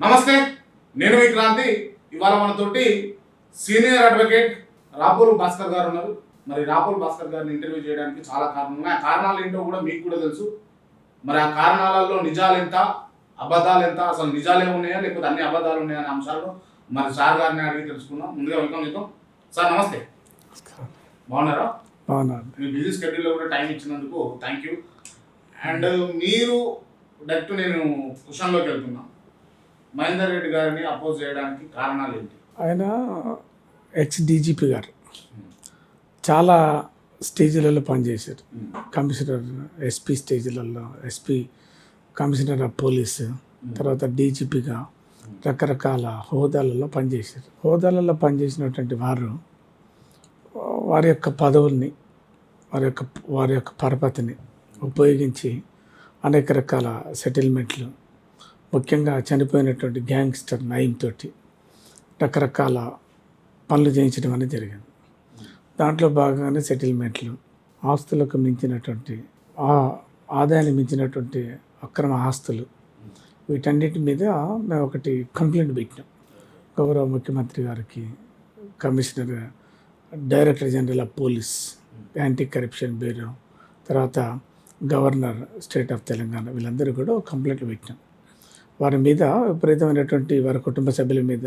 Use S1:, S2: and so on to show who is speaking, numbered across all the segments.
S1: నమస్తే నేను మీ క్రాంతి. ఇవాళ మనతోటి సీనియర్ అడ్వకేట్ రాపోలు భాస్కర్ గారు ఉన్నారు. మరి రాపోలు భాస్కర్ గారిని ఇంటర్వ్యూ చేయడానికి చాలా కారణాలు ఉన్నాయి. ఆ కారణాలు ఏంటో కూడా మీకు కూడా తెలుసు. మరి ఆ కారణాలలో నిజాలు ఎంత అబద్ధాలు ఎంత అసలు నిజాలే ఉన్నాయా లేకపోతే అన్ని అబద్ధాలు ఉన్నాయా అనే అంశాలు మరి సార్ గారిని అడిగి తెలుసుకుందాం. ముందుగా వెల్కమ్ చేద్దాం. సార్ నమస్తే. బాగున్నారా? మీ బిజీ స్కెడ్యూల్లో కూడా టైం ఇచ్చినందుకు థ్యాంక్ యూ అండ్ మీరు డైరెక్ట్ నేను క్వశ్చన్లోకి వెళ్తున్నా. మహేందర్ రెడ్డి గారిని అపోజ్ చేయడానికి కారణాలు ఏంటి?
S2: ఆయన ఎక్స్ డీజీపీ గారు. చాలా స్టేజ్లలో పనిచేశారు. కమిషనర్ ఎస్పీ స్టేజ్లలో ఎస్పీ కమిషనర్ ఆఫ్ పోలీస్ తర్వాత డీజీపీగా రకరకాల హోదాలలో పనిచేశారు. హోదాలలో పనిచేసినటువంటి వారు వారి యొక్క పదవుల్ని వారి యొక్క వారి యొక్క పరపతిని ఉపయోగించి అనేక రకాల సెటిల్మెంట్లు ముఖ్యంగా చనిపోయినటువంటి గ్యాంగ్స్టర్ నయం తోటి రకరకాల పనులు చేయించడం అనేది జరిగింది. దాంట్లో భాగంగానే సెటిల్మెంట్లు ఆస్తులకు మించినటువంటి ఆ ఆదాయాన్ని మించినటువంటి అక్రమ ఆస్తులు వీటన్నిటి మీద మేము ఒకటి కంప్లైంట్ పెట్టినాం. గౌరవ ముఖ్యమంత్రి గారికి commissioner director general of police anti corruption bureau తర్వాత గవర్నర్ స్టేట్ ఆఫ్ తెలంగాణ వీళ్ళందరూ కూడా కంప్లైంట్ కంప్లైంట్లు పెట్టినాం. వారి మీద విపరీతమైనటువంటి వారి కుటుంబ సభ్యుల మీద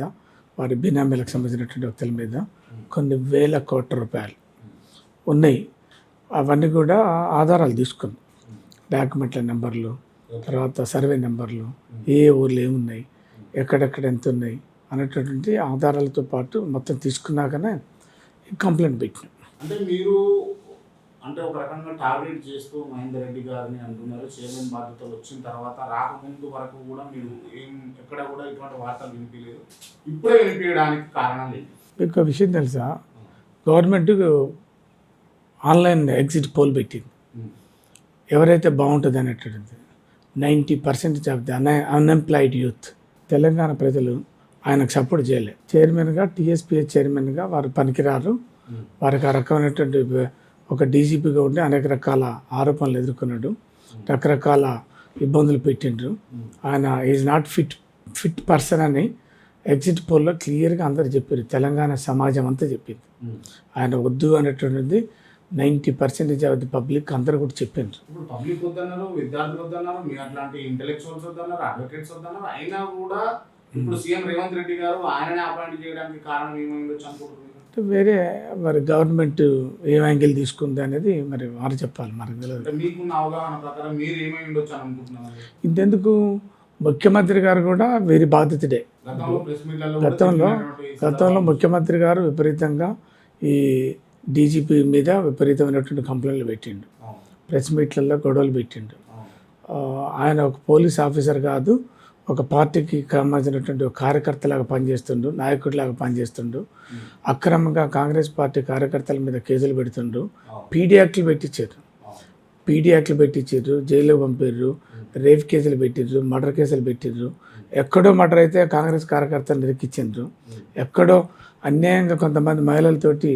S2: వారి బినామీలకు సంబంధించినటువంటి వ్యక్తుల మీద కొన్ని వేల కోట్ల రూపాయలు ఉన్నాయి. అవన్నీ కూడా ఆధారాలు తీసుకున్నాం డాక్యుమెంట్ల నెంబర్లు తర్వాత సర్వే నెంబర్లు ఏ ఊర్లు ఏమున్నాయి ఎక్కడెక్కడ ఎంత ఉన్నాయి అనేటటువంటి ఆధారాలతో పాటు మొత్తం తీసుకున్నాకనే కంప్లైంట్ పెట్టినాం.
S1: అంటే మీరు అంటే ఒక రకంగా టార్గెట్ చేస్తూ మహేందర్ రెడ్డి గారిని అంటున్నారు. చైర్మన్ బాధ్యతలు వచ్చిన తర్వాత రాకముందు వరకు కూడా మీరు ఏం ఎక్కడ కూడా ఇటువంటి వార్తలు వినిపించలేదు. ఇప్పుడే వినిపించడానికి కారణాలు ఏంటి?
S2: మీకు విషయం తెలుసా? గవర్నమెంట్ ఆన్లైన్ ఎగ్జిట్ పోల్ పెట్టింది. ఎవరైతే బాగుంటుంది అనేటువంటిది ninety percentage of the un unemployed youth Telangana ప్రజలు ఆయనకు సపోర్ట్ చేయలే. చైర్మన్గా టీఎస్పీఎస్ చైర్మన్గా వారు పనికిరారు. వారికి ఆ రకమైనటువంటి ఒక డీజీపీగా ఉండి అనేక రకాల ఆరోపణలు ఎదుర్కొన్నాడు. రకరకాల ఇబ్బందులు పెట్టిండ్రు. ఆయన is not fit fit person అని ఎగ్జిట్ పోల్లో క్లియర్గా అందరు చెప్పారు. తెలంగాణ సమాజం అంతా చెప్పింది. ఆయన వద్దు అనేటువంటిది ninety percentage of the public అందరూ కూడా చెప్పిండ్రు.
S1: పబ్లిక్ వద్దన్నారు విద్యార్థులు వద్దన్నారు మీ అట్లాంటి ఇంటెలెక్చువల్స్ వద్దన్నారు అడ్వకేట్స్ వద్దన్నారు అయినా కూడా ఇప్పుడు సీఎం రేవంత్ రెడ్డి గారు ఆయననే అపాయింట్ చేయడానికి కారణం ఏమైందో ఉండొచ్చు అనుకుంటున్నారు
S2: వేరే మరి గవర్నమెంట్ ఏ యాంగిల్ తీసుకుంది అనేది మరి వారు చెప్పాలి మనకు తెలియదు
S1: మీరు
S2: ఇంతెందుకు ముఖ్యమంత్రి గారు కూడా వీరి బాధితుడే
S1: గతంలో
S2: గతంలో ముఖ్యమంత్రి గారు విపరీతంగా ఈ డీజీపీ మీద విపరీతమైనటువంటి కంప్లైంట్లు పెట్టిండు. ప్రెస్ మీట్లలో గొడవలు పెట్టిండు. ఆయన ఒక పోలీస్ ఆఫీసర్ కాదు ఒక పార్టీకి సంబంధించినటువంటి కార్యకర్తలాగా పనిచేస్తుండు నాయకుడిలాగా పనిచేస్తుండు. అక్రమంగా కాంగ్రెస్ పార్టీ కార్యకర్తల మీద కేసులు పెడుతుండు. పీడీ యాక్ట్లు పెట్టించారు. పీడీ యాక్ట్లు పెట్టించారు జైలుకి పంపారు రేప్ కేసులు పెట్టిర్రు మర్డర్ కేసులు పెట్టిర్రు. ఎక్కడో మర్డర్ అయితే కాంగ్రెస్ కార్యకర్తలు నిరికిచ్చిండ్రు. ఎక్కడో అన్యాయంగా కొంతమంది మహిళలతోటి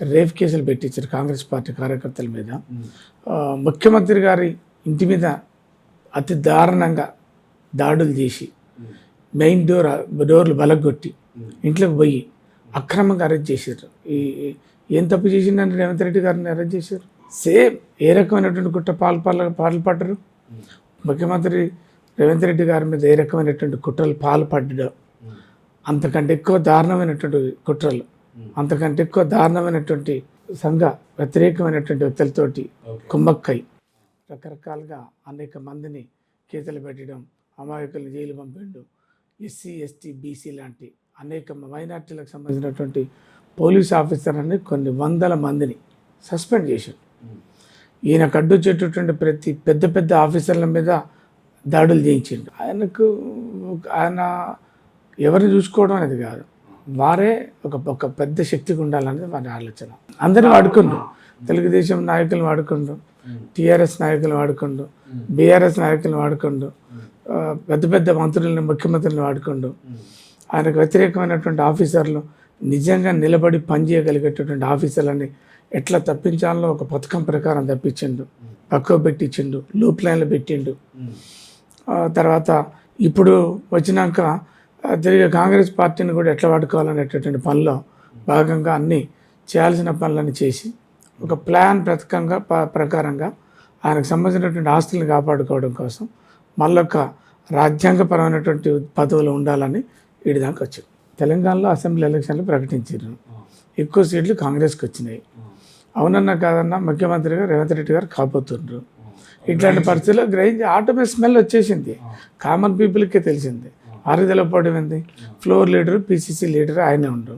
S2: రేప్ కేసులు పెట్టించారు కాంగ్రెస్ పార్టీ కార్యకర్తల మీద. ముఖ్యమంత్రి గారి ఇంటి మీద అతి దారుణంగా దాడులు చేసి మెయిన్ డోర్ డోర్లు బలగొట్టి ఇంట్లోకి పోయి అక్రమంగా అరెస్ట్ చేశారు ఈ ఏం తప్పు చేసిందని రేవంత్ రెడ్డి గారిని అరెస్ట్ చేశారు సేమ్ ఏ రకమైనటువంటి కుట్ర పాల్పడ పాల్పడ్డరు ముఖ్యమంత్రి రేవంత్ రెడ్డి గారి మీద ఏ రకమైనటువంటి కుట్రలు పాల్పడ్డాడో అంతకంటే ఎక్కువ దారుణమైనటువంటి కుట్రలు అంతకంటే ఎక్కువ దారుణమైనటువంటి సంఘ వ్యతిరేకమైనటువంటి వ్యక్తులతోటి. కుమ్మక్కై రకరకాలుగా అనేక మందిని కేసులు పెట్టడం అమాయకుల్ని జైలు పంపిండు. ఎస్సీ ఎస్టీ బీసీ లాంటి అనేక మైనార్టీలకు సంబంధించినటువంటి పోలీస్ ఆఫీసర్ని కొన్ని వందల మందిని సస్పెండ్ చేశాడు ఈయన కడ్డొచ్చేటటువంటి ప్రతి పెద్ద పెద్ద ఆఫీసర్ల మీద దాడులు చేయించిండు. ఆయనకు ఆయన ఎవరిని చూసుకోవడం అనేది కాదు. వారే ఒక ఒక పెద్ద శక్తిగా ఉండాలనేది వారి ఆలోచన. అందరిని వాడుకుండు. తెలుగుదేశం నాయకులను వాడుకుండు. టీఆర్ఎస్ నాయకులను వాడుకుండు. బీఆర్ఎస్ నాయకులను వాడుకుండు. పెద్ద పెద్ద మంత్రులను ముఖ్యమంత్రులను వాడుకుండు ఆయనకు వ్యతిరేకమైనటువంటి ఆఫీసర్లు నిజంగా నిలబడి పనిచేయగలిగేటటువంటి ఆఫీసర్లని ఎట్లా తప్పించాలో ఒక పథకం ప్రకారం తప్పించిండు. పక్కకు పెట్టించిండు లూప్ లైన్లు పెట్టిండు. తర్వాత ఇప్పుడు వచ్చినాక తిరిగి కాంగ్రెస్ పార్టీని కూడా ఎట్లా వాడుకోవాలనేటటువంటి పనిలో భాగంగా అన్నీ చేయాల్సిన పనులన్నీ చేసి ఒక ప్లాన్ ప్రతకంగా ప్రకారంగా ఆయనకు సంబంధించినటువంటి ఆస్తులను కాపాడుకోవడం కోసం మళ్ళొక రాజ్యాంగపరమైనటువంటి పదవులు ఉండాలని వీడి దాకా వచ్చింది తెలంగాణలో అసెంబ్లీ ఎలక్షన్లు ప్రకటించారు. ఎక్కువ సీట్లు కాంగ్రెస్కి వచ్చినాయి అవునన్నా కాదన్నా ముఖ్యమంత్రిగా రేవంత్ రెడ్డి గారు కాబోతుండ్రు. ఇట్లాంటి పరిస్థితుల్లో గ్రహించి ఆటోమేటిక్ స్మెల్ వచ్చేసింది. కామన్ పీపుల్కే తెలిసింది. వారికి తెలపడం ఏంది? ఫ్లోర్ లీడర్ పిసిసి లీడర్ ఆయనే ఉండు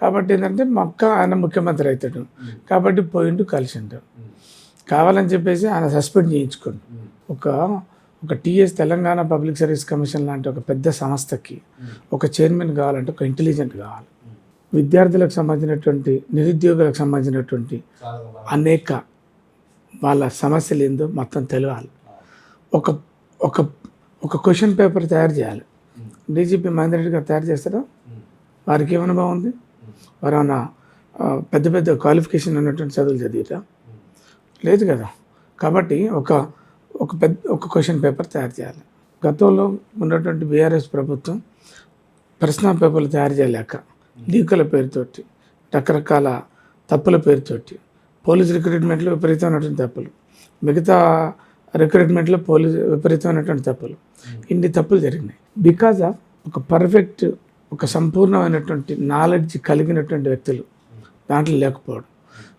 S2: కాబట్టి ఏంటంటే మొక్క ఆయన ముఖ్యమంత్రి అవుతాడు కాబట్టి పోయిండు కలిసిండు కావాలని చెప్పేసి ఆయన సస్పెండ్ చేయించుకోండి ఒక ఒక TS Telangana public service commission లాంటి ఒక పెద్ద సంస్థకి ఒక చైర్మన్ కావాలంటే ఒక ఇంటెలిజెంట్ కావాలి. విద్యార్థులకు సంబంధించినటువంటి నిరుద్యోగులకు సంబంధించినటువంటి అనేక వాళ్ళ సమస్యలు ఏందో మొత్తం తెలియాలి ఒక ఒక ఒక క్వశ్చన్ పేపర్ తయారు చేయాలి. డీజీపీ మహేందర్ రెడ్డి గారు తయారు చేస్తారా? వారికి ఏమనుభవం ఉంది వారు ఏమైనా పెద్ద పెద్ద క్వాలిఫికేషన్ ఉన్నటువంటి చదువులు చదివిరా? లేదు కదా. కాబట్టి ఒక ఒక పెద్ద ఒక క్వశ్చన్ పేపర్ తయారు చేయాలి. గతంలో ఉన్నటువంటి బీఆర్ఎస్ ప్రభుత్వం ప్రశ్న పేపర్లు తయారు చేయలేక లీకుల పేరుతోటి రకరకాల తప్పుల పేరుతోటి పోలీస్ రిక్రూట్మెంట్లో విపరీతమైనటువంటి తప్పులు మిగతా రిక్రూట్మెంట్లో పోలీస్ విపరీతమైనటువంటి తప్పులు ఇన్ని తప్పులు జరిగినాయి. బికాజ్ ఆఫ్ ఒక పర్ఫెక్ట్ ఒక సంపూర్ణమైనటువంటి నాలెడ్జ్ కలిగినటువంటి వ్యక్తులు దాంట్లో లేకపోవడం.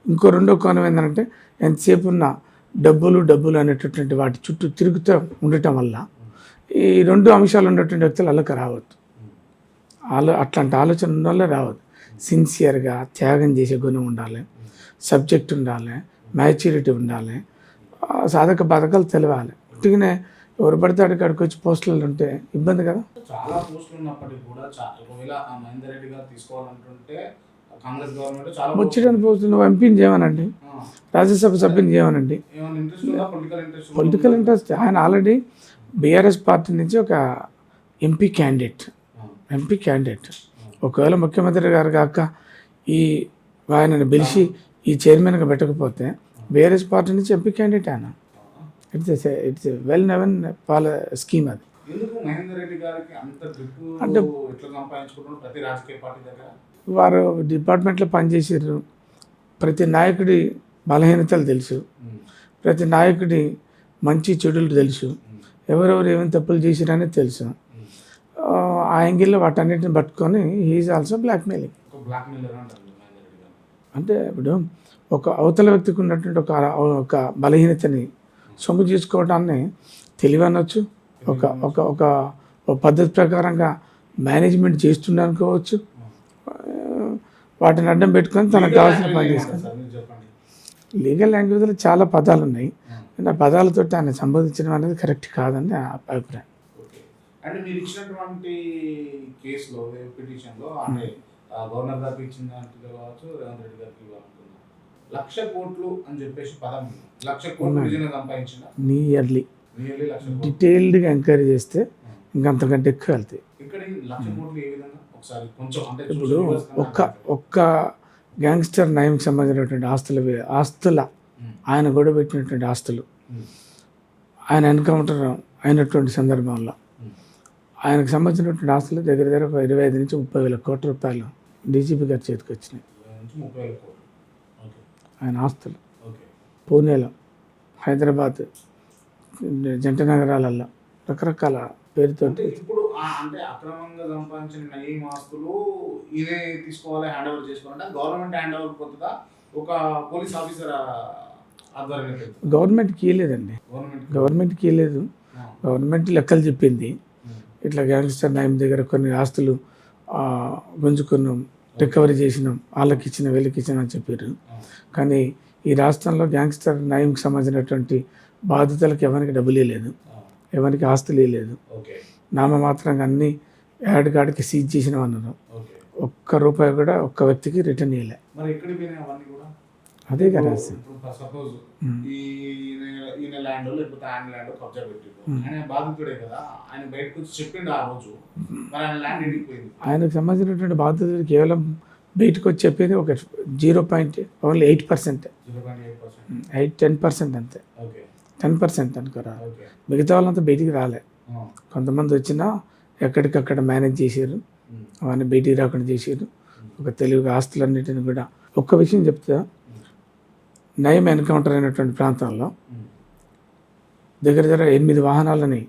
S2: ఇంకో రెండో కోణం ఏంటంటే ఎంతసేపు ఉన్న డబ్బులు డబ్బులు అనేటటువంటి వాటి చుట్టూ తిరుగుతూ ఉండటం వల్ల ఈ రెండు అంశాలు ఉన్నటువంటి వ్యక్తులు అల్లక రావద్దు. ఆలో అట్లాంటి ఆలోచన ఉన్న వాళ్ళే రావద్దు. సిన్సియర్గా త్యాగం చేసే గుణం ఉండాలి. సబ్జెక్ట్ ఉండాలి. మ్యాచ్యూరిటీ ఉండాలి. సాధక బాధకాలు తెలవాలి. ఉట్టిగానే ఎవరు పడితే అక్కడికి వచ్చి పోస్టులు ఉంటే ఇబ్బంది కదా?
S1: చాలా పోస్టులు ఉన్నప్పటికీ కూడా ఒకవేళ మహేందర్ రెడ్డి గారు తీసుకోవాలంటుంటే
S2: పోస్టులు నువ్వు ఎంపీని చేయమనండి. రాజ్యసభ సభ్యుని చేయమనండి.
S1: పొలిటికల్ ఇంట్రెస్ట్
S2: ఆయన ఆల్రెడీ బీఆర్ఎస్ పార్టీ నుంచి ఒక ఎంపీ క్యాండిడేట్ ఎంపీ క్యాండిడేట్ ఒకవేళ ముఖ్యమంత్రి గారు కాక ఈ ఆయనను పిలిచి ఈ చైర్మన్గా పెట్టకపోతే బీఆర్ఎస్ పార్టీ నుంచి ఎంపీ క్యాండిడేట్ ఆయన. ఇట్స్ ఇట్స్ వెల్ నెవెన్ పాల స్కీమ్ అది. అంటే- వారు డిపార్ట్మెంట్లో పనిచేసారు ప్రతి నాయకుడి బలహీనతలు తెలుసు. ప్రతి నాయకుడి మంచి చెడులు తెలుసు. ఎవరెవరు ఏమేమి తప్పులు చేసిరని తెలుసు. ఆ, యాంగిల్లో వాటన్నిటిని పట్టుకొని హీఈస్ ఆల్సో బ్లాక్మెయిలింగ్ అంటే ఇప్పుడు ఒక అవతల వ్యక్తికి ఉన్నటువంటి ఒక ఒక బలహీనతని సొమ్ము చేసుకోవడాన్ని తెలివి అనొచ్చు. ఒక ఒక ఒక పద్ధతి ప్రకారంగా మేనేజ్మెంట్ చేస్తుండే అనుకోవచ్చు ఆ, వాటిని అడ్డం పెట్టుకొని తనకు కావాల్సిన పని
S1: చెప్పండి.
S2: లీగల్ లాంగ్వేజ్లో చాలా పదాలు ఉన్నాయి. కానీ ఆ పదాలతో ఆయన సంబోధించడం అనేది కరెక్ట్ కాదని నా అభిప్రాయం.
S1: ఓకే అంటే మీరు ఇచ్చినటువంటి కేసులో పిటిషన్లో అంటే ఆ, గవర్నర్ గారికి ఇచ్చిన దాంట్లో కావచ్చు రేవంత్ రెడ్డి గారికి ఇవ్వాలనుకున్నా. లక్ష కోట్లు అని చెప్పేసి పదం ఉంది. లక్ష కోట్లు నిజంగా సంపాదించిన
S2: నియర్లీ
S1: నియర్లీ లక్ష కోట్లు.
S2: డీటెయిల్డ్గా ఎంక్వైరీ చేస్తే ఇంకంతకంటే ఎక్కువ వెళ్తాయి.
S1: ఇక్కడ ఈ లక్ష కోట్లు ఏ విధంగా? ఒకసారి కొంచెం అంటే
S2: ఇప్పుడు ఒక్క ఒక్క గ్యాంగ్స్టర్ నయంకి సంబంధించినటువంటి ఆస్తుల ఆస్తుల ఆయన గొడవ పెట్టినటువంటి ఆస్తులు. ఆయన ఎన్కౌంటర్ అయినటువంటి సందర్భంలో. ఆయనకు సంబంధించినటువంటి ఆస్తులు దగ్గర దగ్గర ఒక ఇరవై ఐదు నుంచి ముప్పై వేల కోట్ల రూపాయలు డీజీపీ గారి చేతికి వచ్చినాయి. ఆయన ఆస్తులు. పూణేలో హైదరాబాద్ జంట నగరాలలో రకరకాల పేరుతో
S1: ఇప్పుడు అంటే అక్రమంగా సంపాదించిన నయీం ఆస్తులు ఈయనే తీసుకోవాలి హ్యాండ్ ఓవర్ చేసుకోవాలంటే గవర్నమెంట్ హ్యాండ్ ఓవర్ పొందుతా ఒక పోలీస్ ఆఫీసర్.
S2: గవర్నమెంట్కి ఇవ్వలేదండి
S1: గవర్నమెంట్
S2: గవర్నమెంట్కి ఇవ్వలేదు గవర్నమెంట్ లెక్కలు చెప్పింది. ఇట్లా గ్యాంగ్స్టర్ నయం దగ్గర కొన్ని ఆస్తులు గుంజుకున్నాం రికవరీ చేసినాం వాళ్ళకి ఇచ్చిన వీళ్ళకి ఇచ్చిన అని చెప్పారు. కానీ ఈ రాష్ట్రంలో గ్యాంగ్స్టర్ నయంకి సంబంధించినటువంటి బాధితులకు ఎవరికి డబ్బులు
S1: ఆ,
S2: ఎవరికి ఆస్తులు
S1: ఓకే.
S2: నామమాత్రంగా అన్ని యాడ్ కార్డ్కి సీజ్ చేసినాం అన్నారు ఒక్క రూపాయి కూడా ఒక్క వ్యక్తికి రిటర్న్ ఇవ్వలే అదే కదా
S1: సపోజ్ ఈయన- ల్యాండ్ లేకపోతే ఆయన ల్యాండ్ కబ్జా పెట్టిండు. ఆయన బాధితుడే కదా ఆయన బయటకు వచ్చి చెప్పిండు ఆ రోజు. మరి ఆయన ల్యాండ్ ఎండిపోయింది
S2: ఆయనకు సంబంధించినటువంటి బాధితులు కేవలం బయటకు వచ్చి చెప్పేది ఒక zero point only eight percent.
S1: Eight
S2: ten percent అంతే. టెన్ పర్సెంట్ అనుకోరా. మిగతా వాళ్ళంతా బయటికి రాలే. కొంతమంది వచ్చినా ఎక్కడికక్కడ మేనేజ్ చేశారు. అవన్నీ బయటికి రాకుండా చేశారు. ఒక తెలుగు ఆస్తులన్నిటిని కూడా. ఒక్క విషయం చెప్తా. నయం ఎన్కౌంటర్ అయినటువంటి ప్రాంతంలో
S1: ఉమ్,
S2: దగ్గర దగ్గర ఎనిమిది వాహనాలని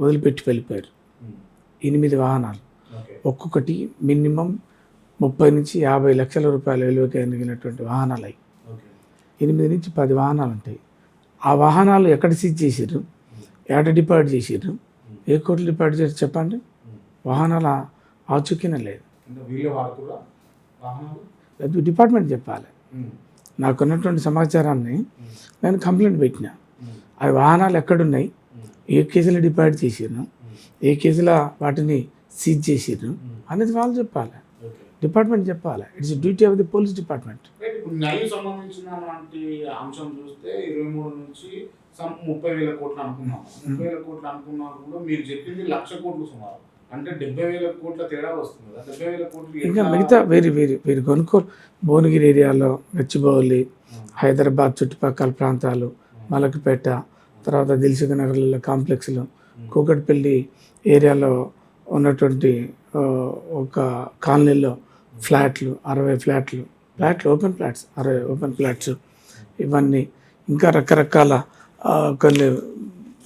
S2: వదిలిపెట్టి వెళ్ళిపోయారు. ఎనిమిది వాహనాలు. ఒక్కొక్కటి మినిమం ముప్పై నుంచి యాభై లక్షల రూపాయల విలువ కలిగినటువంటి వాహనాలు అవి ఎనిమిది నుంచి పది వాహనాలు ఉంటాయి ఆ వాహనాలు ఎక్కడ సీజ్ చేసారు ఎక్కడ డిపాజిట్ చేసారు ఏ కోట్లు డిపాజిట్ చేసి చెప్పండి. వాహనాల ఆచూకీనే లేదు. అది డిపార్ట్మెంట్ చెప్పాలి. నాకున్నటువంటి సమాచారాన్ని నేను కంప్లైంట్ పెట్టిన. అవి వాహనాలు ఎక్కడున్నాయి? ఏ కేసులో డిపాజిట్ చేసారు
S1: ఉమ్,
S2: ఏ కేసులో వాటిని సీజ్ చేసారు
S1: ఉమ్.
S2: అనేది వాళ్ళు చెప్పాలి. డిపార్ట్మెంట్ చెప్పాలి. It's duty of the police department
S1: న్యాయం సంబంధించినటువంటి అంశం చూస్తే ఇరవై మూడు నుంచి సం- ముప్పై వేల కోట్లు అనుకున్నాం ముప్పై వేల కోట్లు అనుకున్నా కూడా మీరు చెప్పింది లక్ష కోట్లు సుమారు. అంటే డెబ్బై వేల కోట్ల తేడా వస్తుంది. కదా డెబ్బై వేల కోట్లు
S2: ఇంకా మిగతా వేరే వేరే వేరే కొనుక్కోలు భువనగిరి ఏరియాలో గచ్చిబౌలి హైదరాబాద్ చుట్టుపక్కల ప్రాంతాలు మలకపేట తర్వాత దిల్సుఖ్ నగర్లలో కాంప్లెక్స్లు. కూకట్పల్లి ఏరియాలో ఉన్నటువంటి ఒక కాలనీలో ఫ్లాట్లు అరవై ఫ్లాట్లు. ఫ్లాట్లు ఓపెన్ ఫ్లాట్స్ అరవై ఓపెన్ ఫ్లాట్స్. ఇవన్నీ ఇంకా రకరకాల కొన్ని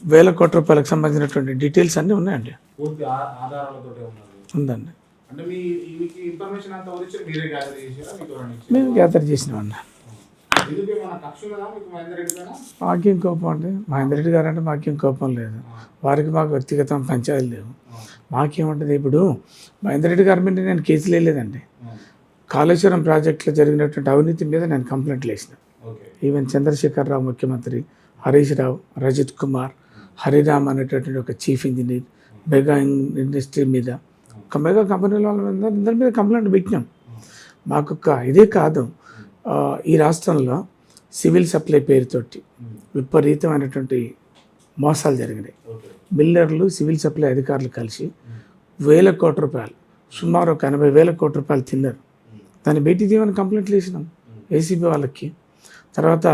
S2: వేల కోట్ల రూపాయలకు సంబంధించినటువంటి డీటెయిల్స్ అన్నీ ఉన్నాయండి. ఉందండి? మేము గ్యాదర్ చేసినామండి.
S1: మీకు
S2: కోపం అండి. మహేందర్ రెడ్డి గారు అంటే మాకేం కోపం లేదు. వారికి మాకు వ్యక్తిగతం పంచాయతీలు లేవు. మాకేముంటుంది ఇప్పుడు మహేందర్ రెడ్డి గారి మీద నేను కేసులు వేయలేదండి కాళేశ్వరం ప్రాజెక్టులో జరిగినటువంటి అవినీతి మీద నేను కంప్లైంట్లు వేసిన ఈవెన్ చంద్రశేఖర్ రావు ముఖ్యమంత్రి హరీష్ రావు రజిత్ కుమార్ హరిరామ్ అనేటటువంటి ఒక చీఫ్ ఇంజనీర్ మెగా ఇండస్ట్రీ మీద ఒక మెగా కంపెనీల వాళ్ళ మీద అందరి మీద కంప్లైంట్ పెట్టినాం. మాకు ఇదే కాదు. ఈ రాష్ట్రంలో సివిల్ సప్లై పేరుతోటి విపరీతమైనటువంటి మోసాలు జరిగినాయి. బిల్డర్లు సివిల్ సప్లై అధికారులు కలిసి వేల కోట్ల రూపాయలు సుమారు ఒక ఎనభై వేల కోట్ల రూపాయలు తిన్నారు. దాన్ని బయటికి తీయమని కంప్లైంట్లు వేసినాం ఏసీబీ వాళ్ళకి. తర్వాత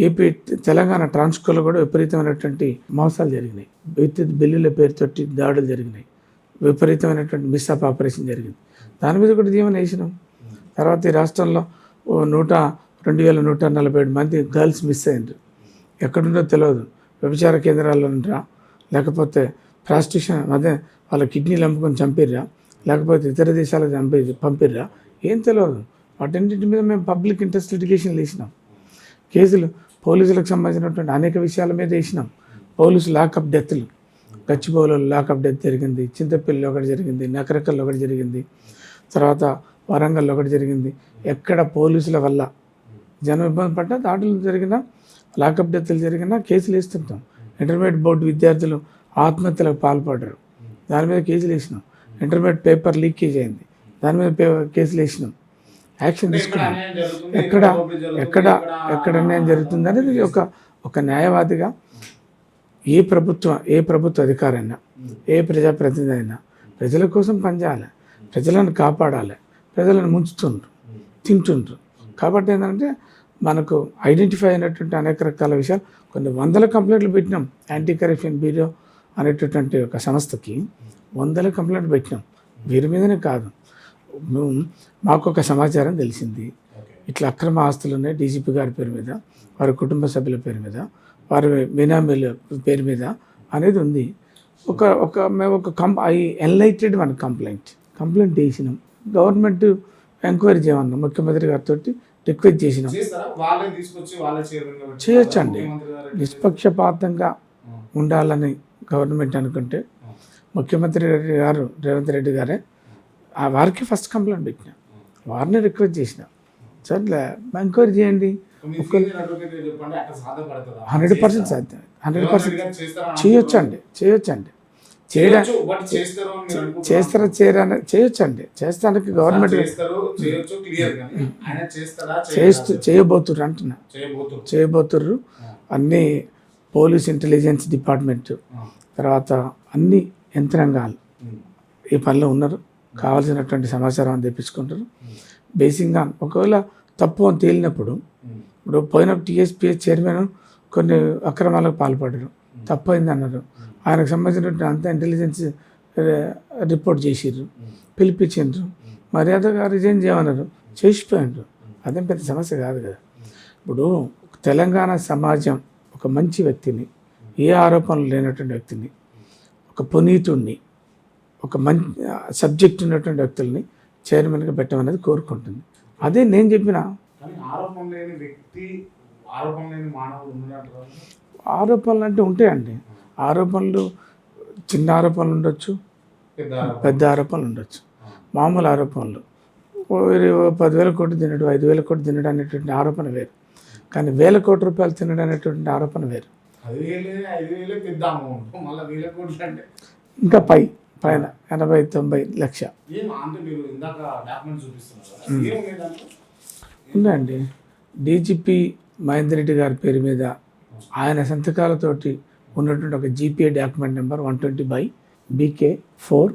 S2: ఏపీ తెలంగాణ ట్రాన్స్కోలో కూడా విపరీతమైనటువంటి మోసాలు జరిగినాయి. విద్యుత్ బిల్లుల పేరుతోటి దాడులు జరిగినాయి. విపరీతమైనటువంటి మిస్అప్ ఆపరేషన్ జరిగింది. దాని మీద కూడా దీవెన వేసినాం. తర్వాత ఈ రాష్ట్రంలో ఓ నూట రెండు వేల నూట నలభై ఏడు మంది గర్ల్స్ మిస్ అయ్యారు ఎక్కడుండో తెలియదు వ్యభిచార కేంద్రాల్లో ఉండరా లేకపోతే ప్రాస్టిషన్ అదే వాళ్ళ కిడ్నీలు అమ్ముకొని చంపిర్రా లేకపోతే ఇతర దేశాలకు చంపి పంపిర్రా ఏం తెలియదు వాటన్నిటి మీద మేము పబ్లిక్ ఇంట్రెస్ట్ లిటిగేషన్ వేసినాం. కేసులు పోలీసులకు సంబంధించినటువంటి అనేక విషయాల మీద వేసినాం. పోలీసు లాకప్ డెత్లు. గచ్చిబౌలిలో లాకప్ డెత్ జరిగింది. చింతపల్లిలో ఒకటి జరిగింది. నకరకల్లో ఒకటి జరిగింది. తర్వాత వరంగల్లో ఒకటి జరిగింది. ఎక్కడ పోలీసుల వల్ల జనం ఇబ్బంది పడ్డా దాడులు జరిగినా లాకప్ డెత్లు జరిగినా కేసులు వేస్తుంటాం. ఇంటర్మీడియట్ బోర్డు విద్యార్థులు ఆత్మహత్యలకు పాల్పడ్డారు. దాని మీద కేసులు వేసినాం. ఇంటర్మీడియట్ పేపర్ లీకేజ్ అయింది. దాని మీద పే- కేసులు వేసినాం. యాక్షన్
S1: ఎక్కడ
S2: తీసుకున్నాం.
S1: అన్యాయం జరుగుతుంది
S2: ఎక్కడ ఎక్కడ ఎక్కడ అన్యాయం జరుగుతుంది అనేది ఒక ఒక న్యాయవాదిగా ఏ ప్రభుత్వ ఏ ప్రభుత్వ అధికారైనా ఏ ప్రజాప్రతినిధి అయినా ప్రజల కోసం పనిచేయాలి. ప్రజలను కాపాడాలి. ప్రజలను ముంచుతుండ్రు తింటుండ్రు. కాబట్టి ఏంటంటే మనకు ఐడెంటిఫై అయినటువంటి అనేక రకాల విషయాలు కొన్ని వందల కంప్లైంట్లు పెట్టినాం. యాంటీ కరప్షన్ బ్యూరో అనేటటువంటి ఒక సంస్థకి వందల కంప్లైంట్ పెట్టినాం. వీరి మీదనే కాదు. మాకు ఒక సమాచారం తెలిసింది. ఇట్లా అక్రమ ఆస్తులు ఉన్నాయి డీజీపీ గారి పేరు మీద వారి కుటుంబ సభ్యుల పేరు మీద వారి బినామీల పేరు మీద అనేది ఉంది. ఒక ఒక మేము ఒక కం ఐ ఎన్లైటెడ్ వన్ కంప్లైంట్. కంప్లైంట్ చేసినాం. గవర్నమెంట్ ఎంక్వైరీ చేయమన్నాం ముఖ్యమంత్రి గారితో రిక్వెస్ట్ చేసినాం? చేయొచ్చండి. నిష్పక్షపాతంగా? ఉండాలని గవర్నమెంట్ అనుకుంటే ముఖ్యమంత్రి గారు రేవంత్ రెడ్డి గారే ఆ వారికి ఫస్ట్ కంప్లైంట్ పెట్టిన. వారిని రిక్వెస్ట్ చేసిన. సరే ఎంక్వైరీ చేయండి? Hundred percent? సాధ్యం. హండ్రెడ్ పర్సెంట్ చేయొచ్చండి. చేయొచ్చండి. చేయడా
S1: చేస్తారు
S2: చేయరా చేయొచ్చండి. చేస్తానికి గవర్నమెంట్ చేస్తూ? చేయబోతుర్రు అంటున్నా. చేయబోతుర్రు. అన్ని పోలీస్ ఇంటెలిజెన్స్ డిపార్ట్మెంట్. తర్వాత అన్ని యంత్రాంగాలు. ఈ పనిలో ఉన్నారు. కావాల్సినటువంటి సమాచారం తెప్పించుకుంటారు. బేసిక్గా ఒకవేళ తప్పు అని తేలినప్పుడు ఇప్పుడు పోయిన టీఎస్పీఎస్ చైర్మన్ కొన్ని అక్రమాలకు పాల్పడ్డారు. తప్పు అయింది అన్నారు. ఆయనకు సంబంధించినటువంటి అంత ఇంటెలిజెన్స్ రిపోర్ట్ చేసిర్రు. పిలిపించిండ్రు. మర్యాదగా రిజైన్ చేయమన్నారు. చేసిపోయిండ్రు. అదేం పెద్ద సమస్య కాదు కదా. ఇప్పుడు తెలంగాణ సమాజం ఒక మంచి వ్యక్తిని ఏ ఆరోపణలు లేనటువంటి వ్యక్తిని ఒక పునీతుణ్ణి ఒక మంచి సబ్జెక్ట్ ఉన్నటువంటి వ్యక్తుల్ని చైర్మన్గా పెట్టమనేది కోరుకుంటుంది. అదే నేను చెప్పిన ఆరోపణలు అంటే ఉంటాయండి. ఆరోపణలు చిన్న ఆరోపణలు ఉండొచ్చు
S1: పెద్ద
S2: ఆరోపణలు ఉండొచ్చు. మామూలు ఆరోపణలు. పదివేల కోట్లు తినడం ఐదు వేల కోట్లు తినడం అనేటువంటి ఆరోపణ వేరు. కానీ వేల కోట్ల రూపాయలు తినడం అనేటువంటి ఆరోపణ వేరు. ఇంకా పై. పైన ఎనభై తొంభై లక్ష. ఉందండి. డీజీపీ మహేందర్ రెడ్డి గారి పేరు మీద ఆయన సంతకాలతోటి ఉన్నటువంటి ఒక GPA document number one twenty by BK four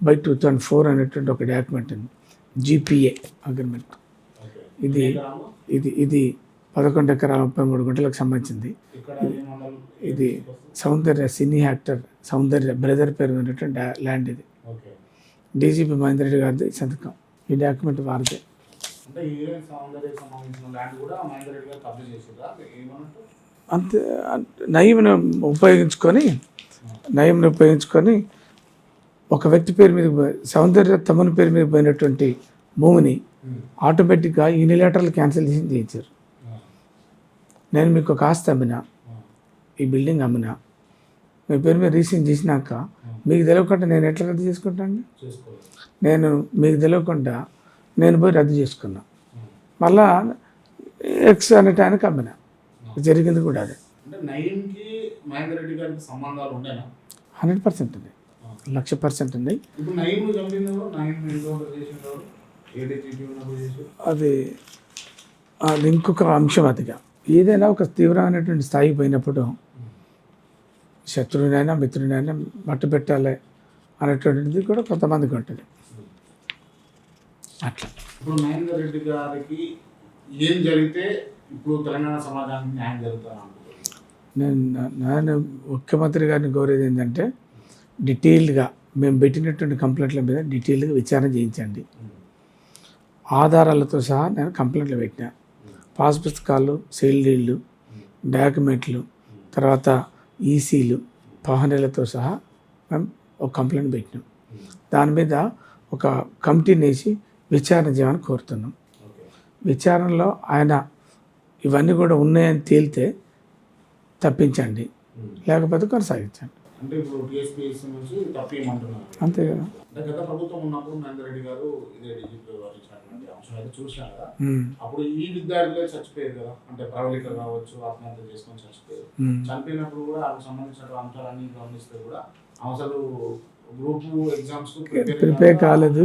S2: by two thousand four అనేటువంటి ఒక డాక్యుమెంట్ ఉంది జీపీఏ అగ్రిమెంట్. ఇది? ఇది ఇది పదకొండు ఎకరాల ముప్పై మూడు గుంటలకు సంబంధించింది. ఇది సౌందర్య సినీ యాక్టర్ సౌందర్య బ్రదర్ పేరు ఉన్నటువంటి ల్యాండ్ ఇది. డీజీపీ మహేందర్ రెడ్డి గారిది సంతకం. ఈ డాక్యుమెంట్ వారిదే. అంతే నయంను ఉపయోగించుకొని నయంను ఉపయోగించుకొని ఒక వ్యక్తి పేరు మీద సౌందర్య తమ్ముని పేరు మీద పోయినటువంటి భూమిని ఆటోమేటిక్గా యూనిలేటర్లు క్యాన్సిలేషన్ చేయించారు. నేను మీకు ఒక ఆస్తి అమ్మినా ఈ బిల్డింగ్ అమ్మినా మీ పేరు మీద రీసెంట్ చేసినాక మీకు తెలియకుండా నేను ఎట్లా రద్దు చేసుకుంటాను? నేను మీకు తెలియకుండా నేను పోయి రద్దు చేసుకున్నా. మళ్ళా ఎక్స్ అనే టైంకి అమ్మినా. జరిగింది కూడా అదే. హండ్రెడ్ పర్సెంట్ ఉంది. లక్ష పర్సెంట్ ఉంది. అది అది ఇంకొక అంశం అదిగా ఏదైనా ఒక తీవ్రమైనటువంటి స్థాయికి పోయినప్పుడు శత్రువునైనా మిత్రునైనా మట్టు పెట్టాలి అనేటువంటిది కూడా కొంతమందికి ఉంటుంది. అట్లా.
S1: ఇప్పుడు మహేందర్ రెడ్డి గారికి ఏం జరిగితే ఇప్పుడు తెలంగాణ సమాజానికి న్యాయం అనుకుంటున్నాను
S2: నేను నేను ముఖ్యమంత్రి గారిని కోరేది ఏంటంటే డీటెయిల్డ్గా మేము పెట్టినటువంటి కంప్లైంట్ల మీద డీటెయిల్డ్గా విచారణ చేయించండి. ఆధారాలతో సహా నేను కంప్లైంట్లు పెట్టినా. పాస్ పుస్తకాలు సీల్డీళ్ళు డాక్యుమెంట్లు తర్వాత ఈసీలు పహనీలతో సహా మేము ఒక కంప్లైంట్ పెట్టినాం. దాని మీద ఒక కమిటీని వేసి విచారణ చేయమని కోరుతున్నాం. విచారణలో ఆయన ఇవన్నీ కూడా ఉన్నాయని తేలితే తప్పించండి. లేకపోతే కొనసాగించండి.
S1: అంటే ఇప్పుడు టీఎస్పీఎస్సీ నుంచి తప్పేయమంటున్నారు.
S2: అంతే కదా.
S1: అంటే గత ప్రభుత్వం ఉన్నప్పుడు మహేందర్ రెడ్డి గారు ఇదే డీజీపీ వ్యవహరించినటువంటి అంశం అయితే చూశాను కదా. అప్పుడు ఈ విద్యార్థులే చచ్చిపోయారు కదా. అంటే ప్రవళిక కావచ్చు ఆత్మహత్య చేసుకొని చచ్చిపోయారు. చనిపోయినప్పుడు కూడా వాళ్ళకి సంబంధించిన అంశాలన్నీ గమనిస్తే కూడా అసలు గ్రూప్ ఎగ్జామ్స్
S2: ప్రిపేర్ కాలేదు.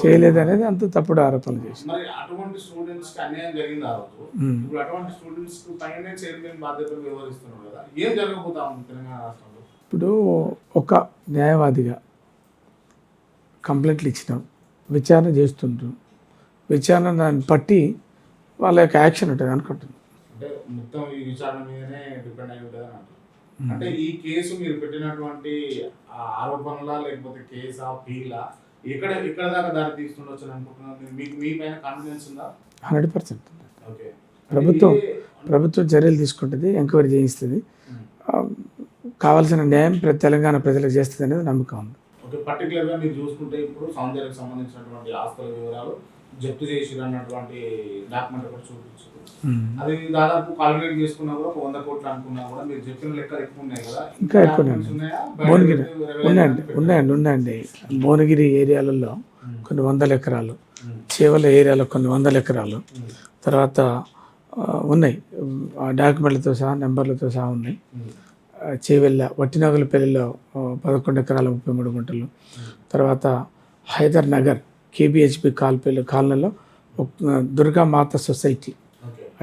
S2: చేయలేదు అనేది అంత తప్పుడు ఆరోపణలు చేసి
S1: మరి అటువంటి స్టూడెంట్స్కి అన్యాయం జరిగింది ఆ రోజు. ఇప్పుడు అటువంటి స్టూడెంట్స్కి పైన చైర్మన్ బాధ్యతలు వ్యవహరిస్తున్నారు కదా. ఏం జరగబోతా ఉంది తెలంగాణ రాష్ట్రంలో?
S2: ఇప్పుడు ఒక న్యాయవాదిగా కంప్లైంట్లు ఇచ్చినాం విచారణ చేస్తుంటాం విచారణ దాన్ని బట్టి వాళ్ళ యొక్క యాక్షన్ ఉంటుంది అనుకుంటున్నాను
S1: అంటే మొత్తం ఈ విచారణ మీదనే డిపెండ్ అయి ఉంటుంది అని అంటారు అంటే ఈ కేసు మీరు పెట్టినటువంటి ఆరోపణల లేకపోతే కేసా పీలా ఎక్కడ ఎక్కడ దాకా దారి తీస్తుండొచ్చు అని అనుకుంటున్నారు? మీరు- మీకు మీ పైన కాన్ఫిడెన్స్ ఉందా?
S2: Hundred percent.
S1: ఓకే.
S2: ప్రభుత్వం ప్రభుత్వం చర్యలు తీసుకుంటుంది ఎంక్వైరీ చేయిస్తుంది. కావాల్సిన న్యాయం తెలంగాణ ప్రజలకు చేస్తుంది అనేది నమ్మకం ఉంది.
S1: ఓకే పర్టికులర్గా మీరు చూసుకుంటే ఇప్పుడు సౌందర్యకు సంబంధించినటువంటి ఆస్తుల వివరాలు జప్తు అన్నటువంటి డాక్యుమెంట్ కూడా చూపించారు అది దాదాపు కాల్కులేట్ చేసుకున్నా కూడా ఒక వంద కోట్లు అనుకున్నా కూడా మీరు చెప్పిన లెక్కలు ఎక్కువ ఉన్నాయి కదా.
S2: ఇంకా ఎక్కువ భువనగిరి ఉన్నాయండి? ఉన్నాయండి ఉన్నాయండి. భువనగిరి ఏరియాలలో. కొన్ని వందల ఎకరాలు. చేవల ఏరియాలో కొన్ని వందల ఎకరాలు. తర్వాత ఉన్నాయి. ఆ డాక్యుమెంట్లతో సహా నెంబర్లతో సహా ఉన్నాయి. చేవెళ్ళ వట్టినగలపల్లిలో పదకొండు ఎకరాల ముప్పై మూడు గుంటలు. తర్వాత హైదర్ నగర్ కేబిహెచ్పి కాల్పల్లి కాలనీలో దుర్గామాత సొసైటీ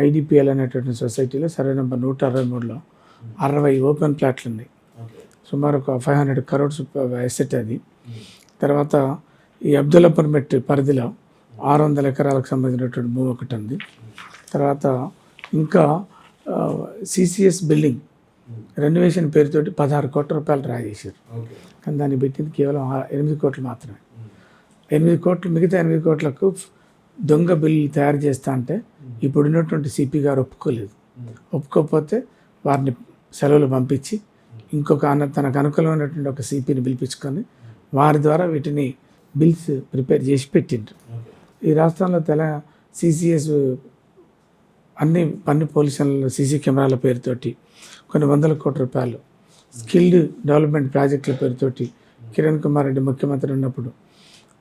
S2: ఐడిపిఎల్ అనేటువంటి సొసైటీలో సర్వే నెంబర్ నూట అరవై మూడులో అరవై ఓపెన్ ప్లాట్లు ఉన్నాయి సుమారు ఒక ఫైవ్ హండ్రెడ్ కరోడ్స్ ఎసెట్ అది. తర్వాత ఈ అబ్దుల్లాపూర్ మెట్ పరిధిలో ఆరు వందల ఎకరాలకు సంబంధించినటువంటి భూమి ఒకటి ఉంది. తర్వాత ఇంకా సిసిఎస్ బిల్డింగ్ రెనోవేషన్ పేరుతోటి పదహారు కోట్ల రూపాయలు డ్రా చేశారు కానీ దాన్ని పెట్టింది కేవలం ఎనిమిది కోట్లు మాత్రమే. ఎనిమిది కోట్లు మిగతా ఎనిమిది కోట్లకు దొంగ బిల్లు తయారు చేస్తా అంటే ఇప్పుడు ఉన్నటువంటి సిపి గారు ఒప్పుకోలేదు. ఒప్పుకోకపోతే వారిని సెలవులు పంపించి ఇంకొక అన తనకు అనుకూలమైనటువంటి ఒక సిపిని పిలిపించుకొని వారి ద్వారా వీటిని బిల్స్ ప్రిపేర్ చేసి పెట్టిండ్రు. ఈ రాష్ట్రంలో తెల సిసిఎస్ అన్ని పన్ను పోలీసుల సీసీ కెమెరాల పేరుతోటి కొన్ని వందల కోట్ల రూపాయలు. స్కిల్డ్ డెవలప్మెంట్ ప్రాజెక్టుల పేరుతోటి కిరణ్ కుమార్ రెడ్డి ముఖ్యమంత్రి ఉన్నప్పుడు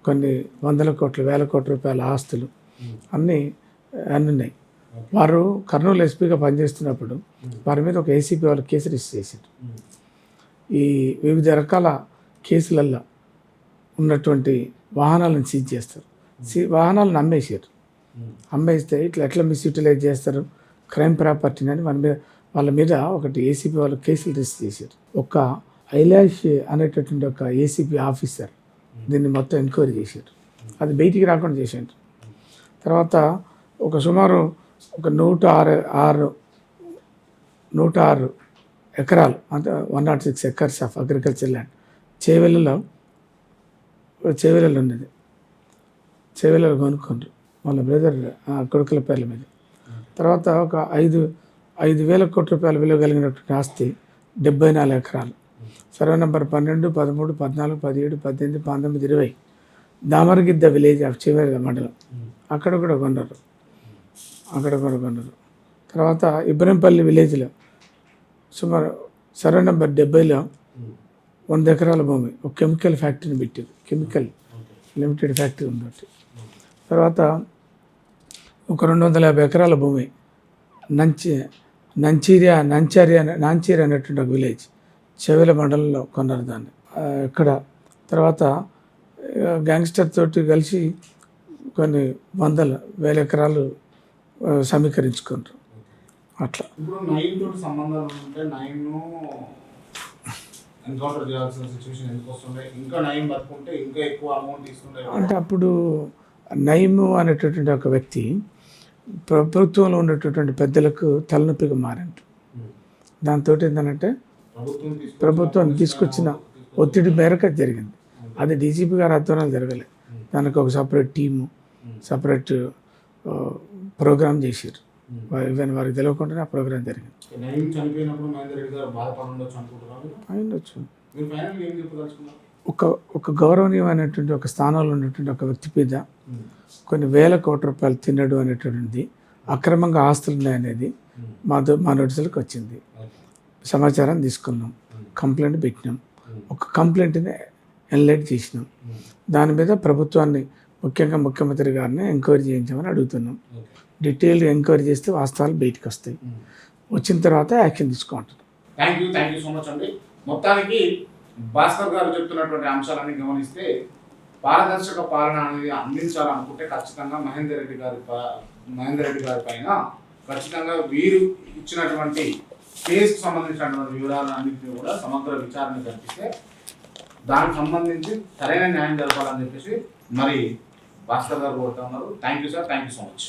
S2: కొన్ని వందల కోట్ల వేల కోట్ల రూపాయల ఆస్తులు అన్నీ అన్నీ ఉన్నాయి వారు కర్నూలు ఎస్పీగా పనిచేస్తున్నప్పుడు వారి మీద ఒక ఏసీపీ వాళ్ళు కేసు రిజిస్టర్ చేశారు. ఈ వివిధ రకాల కేసులల్లో ఉన్నటువంటి వాహనాలను సీజ్ చేస్తారు. సీ వాహనాలను అమ్మేసారు అమ్మేస్తే ఇట్లా ఎట్లా మిస్యూటిలైజ్ చేస్తారు? క్రైమ్ ప్రాపర్టీని అని మన మీద వాళ్ళ మీద ఒకటి ఏసీపీ వాళ్ళు కేసులు రిజిస్టర్ చేశారు. ఒక ఐలాష్ అనేటటువంటి ఒక ఏసీపీ ఆఫీసర్ దీన్ని మొత్తం ఎంక్వైరీ చేశారు. అది బయటికి రాకుండా చేశారు తర్వాత ఒక సుమారు ఒక నూట ఆరు ఆరు నూట ఆరు ఎకరాలు అంటే one not six acres of agriculture land చేవెళ్ళలో చేవెళ్ళలో ఉన్నది. చేవెళ్ళలో కొనుక్కుండ్రు. వాళ్ళ బ్రదర్ కొడుకుల పేర్ల మీద. తర్వాత ఒక ఐదు ఐదు వేల కోట్ల రూపాయల విలువ కలిగినటువంటి ఆస్తి డెబ్బై నాలుగు ఎకరాలు. సర్వే నెంబర్ పన్నెండు పదమూడు పద్నాలుగు పదిహేడు పద్దెనిమిది పంతొమ్మిది ఇరవై. దామరగిద్ద విలేజ్ ఆఫ్ చివరి మండలం. అక్కడ కూడా కొన్నారు. అక్కడ కూడా కొన్నారు. తర్వాత ఇబ్రహంపల్లి విలేజ్లో సుమారు సర్వే నెంబర్ డెబ్బైలో వంద ఎకరాల భూమి ఒక కెమికల్ ఫ్యాక్టరీని పెట్టారు. కెమికల్ లిమిటెడ్ ఫ్యాక్టరీ ఉంది తర్వాత ఒక రెండు వందల యాభై ఎకరాల భూమి నంచి నంచీరియా నంచారి అనే నాంచీరి అనేటువంటి ఒక విలేజ్. చెవెల మండలంలో కొన్నారు దాన్ని. ఇక్కడ తర్వాత గ్యాంగ్స్టర్ తోటి కలిసి కొన్ని వందల వేల ఎకరాలు సమీకరించుకున్నారు. అట్లా. అంటే అప్పుడు నయము అనేటటువంటి ఒక వ్యక్తి ప్రభుత్వంలో ఉన్నటువంటి పెద్దలకు తలనొప్పిగా మారింది. దాంతో ఏంటంటే
S1: ప్రభుత్వం తీసుకు
S2: ప్రభుత్వం తీసుకొచ్చిన ఒత్తిడి మేరకు అది జరిగింది. అది డీజీపీ గారి ఆధ్వర్యంలో జరగలేదు దానికి ఒక సపరేట్ టీము సపరేట్ ప్రోగ్రామ్ చేశారు. ఈవెన్ వారికి తెలియకుండానే ఆ ప్రోగ్రామ్ జరిగింది.
S1: నైన్
S2: ఒక ఒక గౌరవనీయమైనటువంటి ఒక స్థానంలో ఉన్నటువంటి ఒక వ్యక్తి మీద కొన్ని వేల కోట్ల రూపాయలు తినడు అనేటువంటిది అక్రమంగా ఆస్తులు ఉన్నాయనేది మా మా నోటీసులకు వచ్చింది. సమాచారం తీసుకున్నాం. కంప్లైంట్ పెట్టినాం. ఒక కంప్లైంట్ని ఎన్లైట్ చేసినాం. దాని మీద ప్రభుత్వాన్ని ముఖ్యంగా ముఖ్యమంత్రి గారిని ఎంక్వైరీ చేయించమని అడుగుతున్నాం. డీటెయిల్ ఎంక్వైరీ చేస్తే వాస్తవాలు బయటకు వస్తాయి. వచ్చిన తర్వాత యాక్షన్ తీసుకుంటాం
S1: thank you thank you so much అండి. మొత్తానికి భాస్కర్ గారు చెప్తున్నటువంటి అంశాలన్నీ గమనిస్తే పారదర్శక పాలన అనేది అందించాలనుకుంటే ఖచ్చితంగా మహేందర్ రెడ్డి గారి మహేందర్ రెడ్డి గారి పైన ఖచ్చితంగా వీరు ఇచ్చినటువంటి కేసుకు సంబంధించినటువంటి వివరాలన్నింటినీ కూడా సమగ్ర విచారణ జరిపిస్తే దానికి సంబంధించి సరైన న్యాయం జరపాలని చెప్పేసి మరి భాస్కర్ గారు కోరుతా ఉన్నారు. Thank you sir thank you so much